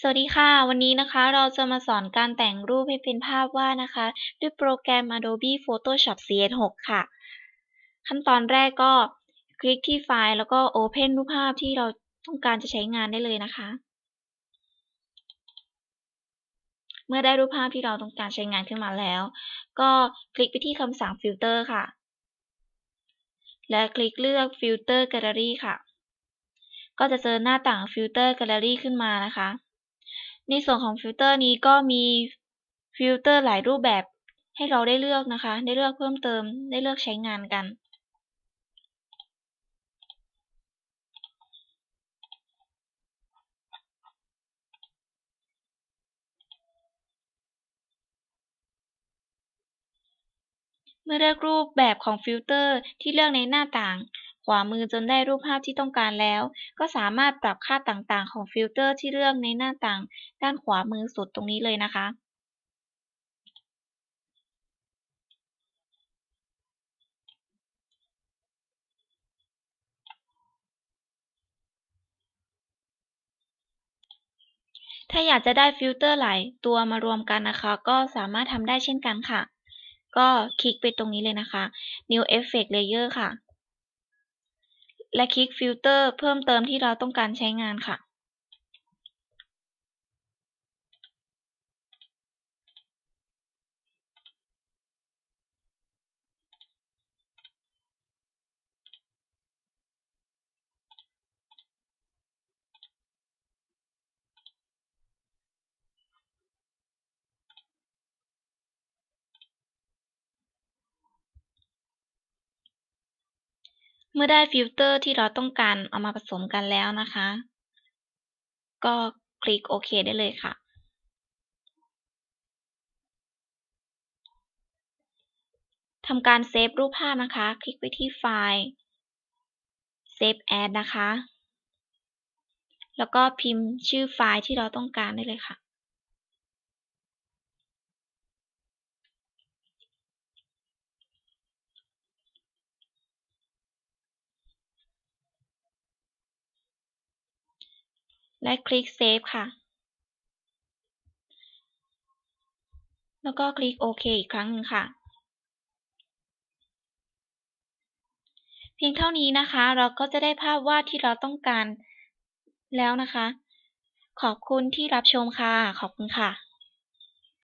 สวัสดีค่ะ วันนี้นะคะเราจะมาสอนการแต่งรูปให้เป็นภาพวาดนะคะ ด้วยโปรแกรม Adobe Photoshop CS6 ค่ะ ขั้นตอนแรกก็คลิกที่ไฟล์แล้วก็ Open รูปภาพที่เราต้องการจะใช้งานได้เลยนะคะ เมื่อได้รูปภาพที่เราต้องการใช้งานขึ้นมาแล้ว ก็คลิกไปที่คำสั่ง Filter ค่ะ และคลิกเลือก Filter Gallery ค่ะ ก็จะเจอหน้าต่าง Filter Gallery ขึ้นมานะคะ ในส่วนของฟิลเตอร์นี้ก็มีฟิลเตอร์หลายรูปแบบให้เราได้เลือกนะคะ ได้เลือกเพิ่มเติม ได้เลือกใช้งานกัน เมื่อเลือกรูปแบบของฟิลเตอร์ที่เลือกในหน้าต่าง ขวามือจนได้รูปภาพที่ต้องการแล้ว ก็สามารถปรับค่าต่างๆ ของฟิลเตอร์ที่เลือกในหน้าต่าง ด้านขวามือสุดตรงนี้เลยนะคะ ถ้าอยากจะได้ฟิลเตอร์หลายตัวมารวมกันนะคะ ก็สามารถทำได้เช่นกันค่ะ ก็คลิกไปตรงนี้เลยนะคะ New Effect Layer ค่ะ และคลิกฟิลเตอร์เพิ่มเติมที่เราต้องการใช้งานค่ะ เมื่อได้ฟิลเตอร์ที่เราต้องการเอามาผสมกันแล้วนะคะ ก็คลิกโอเคได้เลยค่ะ ทำการเซฟรูปภาพนะคะ คลิกไปที่ไฟล์ Save As นะคะ แล้วก็พิมพ์ชื่อไฟล์ที่เราต้องการได้เลยค่ะ และคลิก Save ค่ะ แล้วก็คลิกโอเคอีกครั้งหนึ่งค่ะ เพียงเท่านี้นะคะ เราก็จะได้ภาพวาดที่เราต้องการแล้วนะคะ ขอบคุณที่รับชมค่ะ ขอบคุณค่ะ